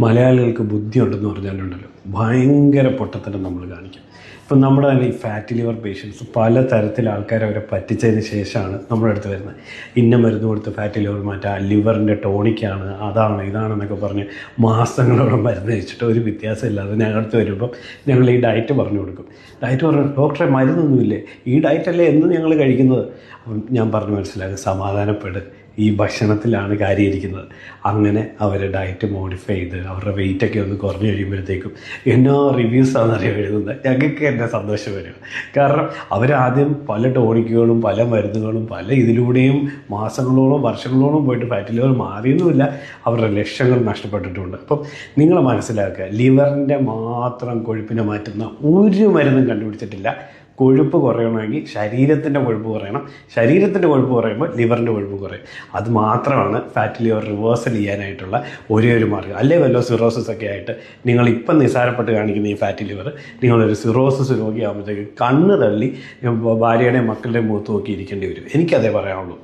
മലയാളികൾക്ക് ബുദ്ധിയുണ്ടെന്ന് പറഞ്ഞാലുണ്ടല്ലോ. ഭയങ്കര പൊട്ടത്തരം നമ്മൾ കാണിക്കും. ഇപ്പം നമ്മുടെ തന്നെ ഈ ഫാറ്റ് ലിവർ പേഷ്യൻസ് പല തരത്തിൽ ആൾക്കാർ അവരെ പറ്റിച്ചതിന് ശേഷമാണ് നമ്മുടെ അടുത്ത് വരുന്നത്. ഇന്ന മരുന്ന് കൊടുത്ത് ഫാറ്റ് ലിവർ മാറ്റാം ലിവറിന്റെ ടോണിക്കാണ് അതാണ് ഇതാണെന്നൊക്കെ പറഞ്ഞ് മാസങ്ങളോളം മരുന്ന് കഴിച്ചിട്ട് ഒരു വ്യത്യാസമില്ലാതെ ഞങ്ങളുടെ അടുത്ത് വരുമ്പം ഞങ്ങൾ ഈ ഡയറ്റ് പറഞ്ഞു കൊടുക്കും. ഡയറ്റ് പറഞ്ഞു ഡോക്ടറെ മരുന്നൊന്നുമില്ലേ? ഈ ഡയറ്റല്ലേ എന്ന് ഞങ്ങൾ കഴിക്കുന്നത്. അപ്പം ഞാൻ പറഞ്ഞു മനസ്സിലാക്കി സമാധാനപ്പെട്. ഈ ഭക്ഷണത്തിലാണ് കാര്യം ഇരിക്കുന്നത് അങ്ങനെ അവർ ഡയറ്റ് മോഡിഫൈ ചെയ്ത് അവരുടെ വെയിറ്റൊക്കെ ഒന്ന് കുറഞ്ഞു കഴിയുമ്പോഴത്തേക്കും എന്നോ റിവ്യൂസാണെന്ന് അറിയാൻ എഴുതുന്നത് ഞങ്ങൾക്ക് എന്നെ സന്തോഷം വരും. കാരണം അവരാദ്യം പല ടോണിക്കുകളും പല മരുന്നുകളും പല ഇതിലൂടെയും മാസങ്ങളോളം വർഷങ്ങളോളം പോയിട്ട് ഫാറ്റ് ലിവർ മാറിയൊന്നുമില്ല അവരുടെ ലക്ഷ്യങ്ങൾ നഷ്ടപ്പെട്ടിട്ടുണ്ട്. അപ്പം നിങ്ങൾ മനസ്സിലാക്കുക ലിവറിന്റെ മാത്രം കൊഴുപ്പിനെ മാറ്റുന്ന ഒരു മരുന്നും കണ്ടുപിടിച്ചിട്ടില്ല. കൊഴുപ്പ് കുറയണമെങ്കിൽ ശരീരത്തിന്റെ കൊഴുപ്പ് കുറയണം. ശരീരത്തിന്റെ കൊഴുപ്പ് കുറയുമ്പോൾ ലിവറിന്റെ കൊഴുപ്പ് കുറയും. അത് മാത്രമാണ് ഫാറ്റ് ലിവർ റിവേഴ്സൽ ചെയ്യാനായിട്ടുള്ള ഒരേ ഒരു മാർഗം. അല്ലേ വല്ലോ സിറോസിസ് ഒക്കെ ആയിട്ട് നിങ്ങൾ ഇപ്പം നിസ്സാരപ്പെട്ട് കാണിക്കുന്ന ഈ ഫാറ്റ് ലിവർ നിങ്ങളൊരു സിറോസിസ് രോഗിയാകുമ്പോഴത്തേക്ക് കണ്ണ് തള്ളി ഭാര്യയുടെയും മക്കളുടെയും മുഖത്ത് നോക്കി ഇരിക്കേണ്ടി വരും. എനിക്കതേ പറയാനുള്ളൂ.